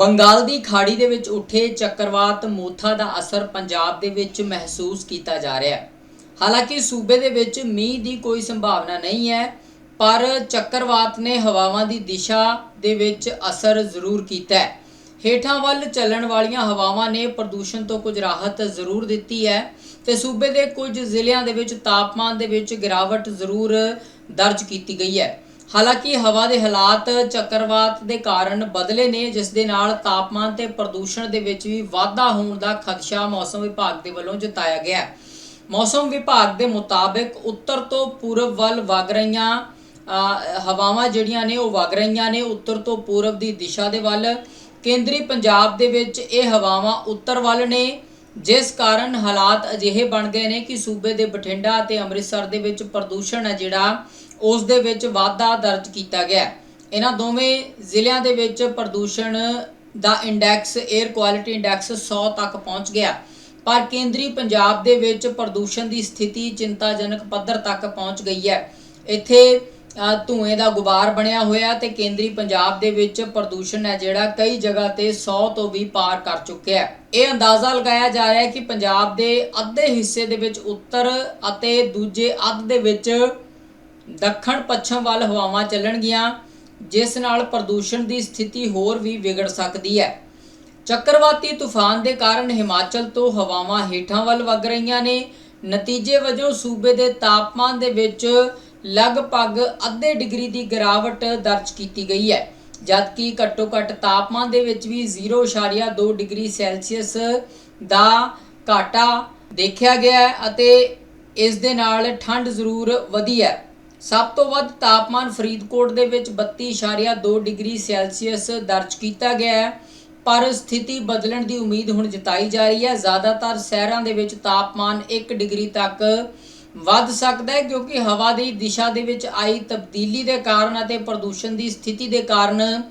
ਬੰਗਾਲ ਦੀ ਖਾੜੀ ਦੇ ਵਿੱਚ ਉੱਠੇ ਚੱਕਰਵਾਤ ਮੋਥਾ ਦਾ ਅਸਰ ਪੰਜਾਬ ਦੇ ਵਿੱਚ ਮਹਿਸੂਸ ਕੀਤਾ ਜਾ ਰਿਹਾ ਹੈ। ਹਾਲਾਂਕਿ ਸੂਬੇ ਦੇ ਵਿੱਚ ਮੀਂਹ ਦੀ ਕੋਈ ਸੰਭਾਵਨਾ ਨਹੀਂ ਹੈ, ਪਰ ਚੱਕਰਵਾਤ ਨੇ ਹਵਾਵਾਂ ਦੀ ਦਿਸ਼ਾ ਦੇ ਵਿੱਚ ਅਸਰ ਜ਼ਰੂਰ ਕੀਤਾ ਹੈ। ਹੇਠਾਂ ਵੱਲ ਚੱਲਣ ਵਾਲੀਆਂ ਹਵਾਵਾਂ ਨੇ ਪ੍ਰਦੂਸ਼ਣ ਤੋਂ ਕੁਝ ਰਾਹਤ ਜ਼ਰੂਰ ਦਿੱਤੀ ਹੈ ਤੇ ਸੂਬੇ ਦੇ ਕੁਝ ਜ਼ਿਲ੍ਹਿਆਂ ਦੇ ਵਿੱਚ ਤਾਪਮਾਨ ਦੇ ਵਿੱਚ ਗਿਰਾਵਟ ਜ਼ਰੂਰ ਦਰਜ ਕੀਤੀ ਗਈ ਹੈ। ਹਾਲਾਂਕਿ ਹਵਾ ਦੇ ਹਾਲਾਤ ਚੱਕਰਵਾਤ ਦੇ ਕਾਰਨ ਬਦਲੇ ਨੇ, ਜਿਸ ਦੇ ਨਾਲ ਤਾਪਮਾਨ ਤੇ ਪ੍ਰਦੂਸ਼ਣ ਦੇ ਵਿੱਚ ਵੀ ਵਾਧਾ ਹੋਣ ਦਾ ਖਦਸ਼ਾ ਮੌਸਮ ਵਿਭਾਗ ਦੇ ਵੱਲੋਂ ਜਤਾਇਆ ਗਿਆ ਹੈ। ਮੌਸਮ ਵਿਭਾਗ ਦੇ ਮੁਤਾਬਕ ਉੱਤਰ ਤੋਂ ਪੂਰਬ ਵੱਲ ਵਗ ਰਹੀਆਂ ਹਵਾਵਾਂ ਜਿਹੜੀਆਂ ਨੇ, ਉਹ ਵਗ ਰਹੀਆਂ ਨੇ ਉੱਤਰ ਤੋਂ ਪੂਰਬ ਦੀ ਦਿਸ਼ਾ ਦੇ ਵੱਲ। ਕੇਂਦਰੀ ਪੰਜਾਬ ਦੇ ਵਿੱਚ ਇਹ ਹਵਾਵਾਂ ਉੱਤਰ ਵੱਲ ਨੇ, ਜਿਸ ਕਾਰਨ ਹਾਲਾਤ ਅਜਿਹੇ ਬਣ ਗਏ ਨੇ ਕਿ ਸੂਬੇ ਦੇ ਬਠਿੰਡਾ ਅਤੇ ਅੰਮ੍ਰਿਤਸਰ ਦੇ ਵਿੱਚ ਪ੍ਰਦੂਸ਼ਣ ਹੈ ਜਿਹੜਾ ਉਸ ਦੇ ਵਿੱਚ ਵਾਧਾ ਦਰਜ ਕੀਤਾ ਗਿਆ ਇਹਨਾਂ ਦੋਵੇਂ ਜ਼ਿਲ੍ਹਿਆਂ ਦੇ ਵਿੱਚ ਪ੍ਰਦੂਸ਼ਣ ਦਾ ਇੰਡੈਕਸ 에ਅਰ ਕੁਆਲਿਟੀ ਇੰਡੈਕਸ 100 ਤੱਕ ਪਹੁੰਚ ਗਿਆ ਪਰ ਕੇਂਦਰੀ ਪੰਜਾਬ ਦੇ ਵਿੱਚ ਪ੍ਰਦੂਸ਼ਣ ਦੀ ਸਥਿਤੀ ਚਿੰਤਾਜਨਕ ਪੱਧਰ ਤੱਕ ਪਹੁੰਚ ਗਈ ਹੈ। ਇੱਥੇ ਅ, ਧੂਏ ਦਾ ਗੁਬਾਰ ਬਣਿਆ ਹੋਇਆ ਤੇ ਕੇਂਦਰੀ ਪੰਜਾਬ ਦੇ ਵਿੱਚ ਪ੍ਰਦੂਸ਼ਣ ਹੈ ਜਿਹੜਾ ਕਈ ਜਗ੍ਹਾ ਤੇ 100 ਤੋਂ ਵੀ ਪਾਰ ਕਰ ਚੁੱਕਿਆ ਹੈ। ਇਹ ਅੰਦਾਜ਼ਾ ਲਗਾਇਆ ਜਾ ਰਿਹਾ ਹੈ ਕਿ ਪੰਜਾਬ ਦੇ ਅੱਧੇ ਹਿੱਸੇ ਦੇ ਵਿੱਚ ਉੱਤਰ ਅਤੇ ਦੂਜੇ ਅੱਧ ਦੇ ਵਿੱਚ ਦੱਖਣ ਪੱਛਮ ਵੱਲ ਹਵਾਵਾਂ ਚੱਲਣਗੀਆਂ, ਜਿਸ ਨਾਲ ਪ੍ਰਦੂਸ਼ਣ ਦੀ ਸਥਿਤੀ ਹੋਰ ਵੀ ਵਿਗੜ ਸਕਦੀ ਹੈ। ਚੱਕਰਵਾਤੀ ਤੂਫਾਨ ਦੇ ਕਾਰਨ ਹਿਮਾਚਲ ਤੋਂ ਹਵਾਵਾਂ ਹੇਠਾਂ ਵੱਲ ਵਗ ਰਹੀਆਂ ਨੇ। ਨਤੀਜੇ ਵਜੋਂ ਸੂਬੇ ਦੇ ਤਾਪਮਾਨ ਦੇ ਵਿੱਚ ਲਗਭਗ ਅੱਧੇ ਡਿਗਰੀ ਦੀ ਗਿਰਾਵਟ ਦਰਜ ਕੀਤੀ ਗਈ ਹੈ, ਜਦਕਿ ਘੱਟੋ ਘੱਟ ਤਾਪਮਾਨ ਦੇ ਵਿੱਚ ਵੀ 0.2 ਡਿਗਰੀ ਸੈਲਸੀਅਸ ਦਾ ਘਾਟਾ ਦੇਖਿਆ ਗਿਆ ਅਤੇ ਇਸ ਦੇ ਨਾਲ ਠੰਡ ਜ਼ਰੂਰ ਵਧੀ ਹੈ। ਸਭ ਤੋਂ ਵੱਧ ਤਾਪਮਾਨ ਫਰੀਦਕੋਟ ਦੇ ਵਿੱਚ 32.2 ਡਿਗਰੀ ਸੈਲਸੀਅਸ ਦਰਜ ਕੀਤਾ ਗਿਆ ਹੈ। ਪਰ ਸਥਿਤੀ ਬਦਲਣ ਦੀ ਉਮੀਦ ਹੁਣ ਜਤਾਈ ਜਾ ਰਹੀ ਹੈ। ਜ਼ਿਆਦਾਤਰ ਸ਼ਹਿਰਾਂ ਦੇ ਵਿੱਚ ਤਾਪਮਾਨ 1 ਡਿਗਰੀ ਤੱਕ ਵੱਧ ਸਕਦਾ ਹੈ ਕਿਉਂਕਿ ਹਵਾ ਦੀ ਦਿਸ਼ਾ ਦੇ ਵਿੱਚ ਆਈ ਤਬਦੀਲੀ ਦੇ ਕਾਰਨ ਅਤੇ ਪ੍ਰਦੂਸ਼ਣ ਦੀ ਸਥਿਤੀ ਦੇ ਕਾਰਨ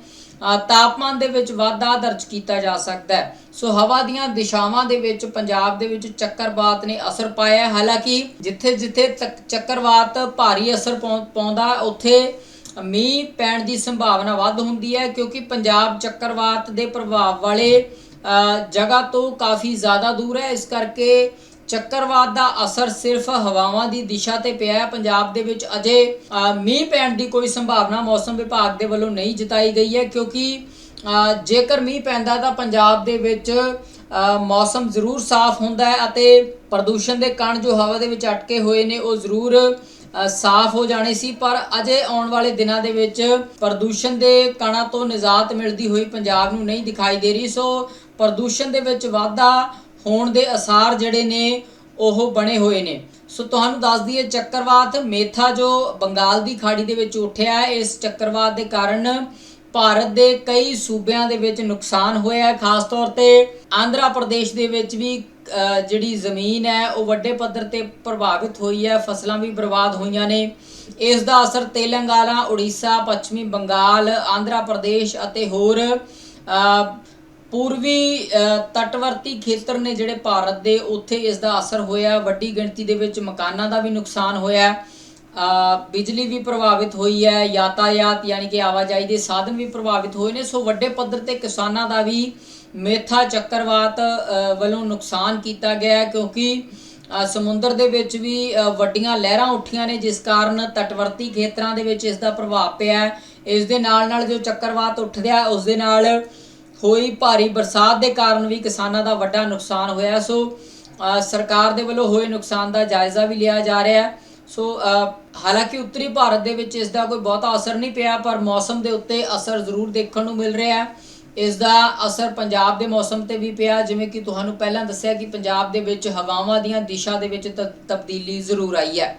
ਤਾਪਮਾਨ ਦੇ ਵਿੱਚ ਵਾਧਾ ਦਰਜ ਕੀਤਾ ਜਾ ਸਕਦਾ ਹੈ ਸੋ ਹਵਾ ਦੀਆਂ ਦਿਸ਼ਾਵਾਂ ਦੇ ਵਿੱਚ ਪੰਜਾਬ ਦੇ ਵਿੱਚ ਚੱਕਰਵਾਤ ਨੇ ਅਸਰ ਪਾਇਆ ਹੈ। ਹਾਲਾਂਕਿ ਜਿੱਥੇ ਜਿੱਥੇ ਤੱਕ ਚੱਕਰਵਾਤ ਭਾਰੀ ਅਸਰ ਪਾਉਂਦਾ, ਉੱਥੇ ਮੀਂਹ ਪੈਣ ਦੀ ਸੰਭਾਵਨਾ ਵੱਧ ਹੁੰਦੀ ਹੈ ਕਿਉਂਕਿ ਪੰਜਾਬ ਚੱਕਰਵਾਤ ਦੇ ਪ੍ਰਭਾਵ ਵਾਲੇ ਜਗ੍ਹਾ ਤੋਂ ਕਾਫੀ ਜ਼ਿਆਦਾ ਦੂਰ ਹੈ ਇਸ ਕਰਕੇ ਚੱਕਰਵਾਤ ਦਾ ਅਸਰ ਸਿਰਫ ਹਵਾਵਾਂ ਦੀ ਦਿਸ਼ਾ ਤੇ ਪਿਆ ਹੈ। ਪੰਜਾਬ ਦੇ ਵਿੱਚ ਅਜੇ ਮੀਂਹ ਪੈਣ ਦੀ ਕੋਈ ਸੰਭਾਵਨਾ ਮੌਸਮ ਵਿਭਾਗ ਦੇ ਵੱਲੋਂ ਨਹੀਂ ਜਤਾਈ ਗਈ ਹੈ, ਕਿਉਂਕਿ ਜੇਕਰ ਮੀਂਹ ਪੈਂਦਾ ਤਾਂ ਪੰਜਾਬ ਦੇ ਵਿੱਚ ਮੌਸਮ ਜ਼ਰੂਰ ਸਾਫ਼ ਹੁੰਦਾ ਹੈ ਅਤੇ ਪ੍ਰਦੂਸ਼ਣ ਦੇ ਕਣ ਜੋ ਹਵਾ ਦੇ ਵਿੱਚ ਅਟਕੇ ਹੋਏ ਨੇ, ਉਹ ਜ਼ਰੂਰ ਸਾਫ਼ ਹੋ ਜਾਣੇ ਸੀ। ਪਰ ਅਜੇ ਆਉਣ ਵਾਲੇ ਦਿਨਾਂ ਦੇ ਵਿੱਚ ਪ੍ਰਦੂਸ਼ਣ ਦੇ ਕਣਾਂ ਤੋਂ ਨਿਜਾਤ ਮਿਲਦੀ ਹੋਈ ਪੰਜਾਬ ਨੂੰ ਨਹੀਂ ਦਿਖਾਈ ਦੇ ਰਹੀ। ਸੋ ਪ੍ਰਦੂਸ਼ਣ ਦੇ ਵਿੱਚ ਵਾਧਾ ਹੋਣ ਦੇ ਅਸਾਰ ਜਿਹੜੇ ਨੇ, ਉਹ ਬਣੇ ਹੋਏ ਨੇ। ਸੋ ਤੁਹਾਨੂੰ ਦੱਸ ਦਈਏ, ਚੱਕਰਵਾਤ ਮੇਥਾ ਜੋ ਬੰਗਾਲ ਦੀ ਖਾੜੀ ਦੇ ਵਿੱਚ ਉੱਠਿਆ ਇਸ ਚੱਕਰਵਾਤ ਦੇ ਕਾਰਨ ਭਾਰਤ ਦੇ ਕਈ ਸੂਬਿਆਂ ਦੇ ਵਿੱਚ ਨੁਕਸਾਨ ਹੋਇਆ ਖਾਸ ਤੌਰ ਤੇ ਆਂਧਰਾ ਪ੍ਰਦੇਸ਼ ਦੇ ਵਿੱਚ ਵੀ ਜਿਹੜੀ ਜ਼ਮੀਨ ਹੈ, ਉਹ ਵੱਡੇ ਪੱਧਰ ਤੇ ਪ੍ਰਭਾਵਿਤ ਹੋਈ ਹੈ। ਫਸਲਾਂ ਵੀ ਬਰਬਾਦ ਹੋਈਆਂ ਨੇ। ਇਸ ਦਾ ਅਸਰ ਤੇਲੰਗਾਨਾ, ਉੜੀਸਾ, ਪੱਛਮੀ ਬੰਗਾਲ, ਆਂਧਰਾ ਪ੍ਰਦੇਸ਼ ਅਤੇ ਹੋਰ ਪੂਰਬੀ ਤਟਵਰਤੀ ਖੇਤਰ ਨੇ ਜਿਹੜੇ ਭਾਰਤ ਦੇ ਉੱਥੇ ਇਸ ਦਾ ਅਸਰ ਹੋਇਆ, ਵੱਡੀ ਗਿਣਤੀ ਦੇ ਵਿੱਚ ਮਕਾਨਾਂ ਦਾ ਵੀ ਨੁਕਸਾਨ ਹੋਇਆ ਬਿਜਲੀ ਵੀ ਪ੍ਰਭਾਵਿਤ ਹੋਈ ਹੈ, ਯਾਤਾਯਾਤ ਯਾਨੀ ਕਿ ਆਵਾਜਾਈ ਦੇ ਸਾਧਨ ਵੀ ਪ੍ਰਭਾਵਿਤ ਹੋਏ ਨੇ, ਸੋ ਵੱਡੇ ਪੱਧਰ ਤੇ ਕਿਸਾਨਾਂ ਦਾ ਵੀ ਮੇਥਾ ਚੱਕਰਵਾਤ ਵੱਲੋਂ ਨੁਕਸਾਨ ਕੀਤਾ ਗਿਆ ਕਿਉਂਕਿ ਸਮੁੰਦਰ ਦੇ ਵਿੱਚ ਵੀ ਵੱਡੀਆਂ ਲਹਿਰਾਂ ਉੱਠੀਆਂ ਨੇ, ਜਿਸ ਕਾਰਨ ਤਟਵਰਤੀ ਖੇਤਰਾਂ ਦੇ ਵਿੱਚ ਇਸ ਦਾ ਪ੍ਰਭਾਵ ਪਿਆ ਇਸ ਦੇ ਨਾਲ ਨਾਲ ਜੋ ਚੱਕਰਵਾਤ ਉੱਠਦਿਆ ਉਸ ਦੇ ਨਾਲ ਹੋਈ ਭਾਰੀ ਬਰਸਾਤ ਦੇ ਕਾਰਨ ਵੀ ਕਿਸਾਨਾਂ ਦਾ ਵੱਡਾ ਨੁਕਸਾਨ ਹੋਇਆ ਸੋ ਸਰਕਾਰ ਦੇ ਵੱਲੋਂ ਹੋਏ ਨੁਕਸਾਨ ਦਾ ਜਾਇਜ਼ਾ ਵੀ ਲਿਆ ਜਾ ਰਿਹਾ ਹੈ। ਸੋ ਹਾਲਾਂਕਿ ਉੱਤਰੀ ਭਾਰਤ ਦੇ ਵਿੱਚ ਇਸ ਦਾ ਕੋਈ ਬਹੁਤਾ ਅਸਰ ਨਹੀਂ ਪਿਆ, ਪਰ ਮੌਸਮ ਦੇ ਉੱਤੇ ਅਸਰ ਜ਼ਰੂਰ ਦੇਖਣ ਨੂੰ ਮਿਲ ਰਿਹਾ ਹੈ। ਇਸ ਦਾ ਅਸਰ ਪੰਜਾਬ ਦੇ ਮੌਸਮ ਤੇ ਵੀ ਪਿਆ, ਜਿਵੇਂ ਕਿ ਤੁਹਾਨੂੰ ਪਹਿਲਾਂ ਦੱਸਿਆ ਕਿ ਪੰਜਾਬ ਦੇ ਵਿੱਚ ਹਵਾਵਾਂ ਦੀਆਂ ਦਿਸ਼ਾ ਦੇ ਵਿੱਚ ਤਬਦੀਲੀ ਜ਼ਰੂਰ ਆਈ ਹੈ।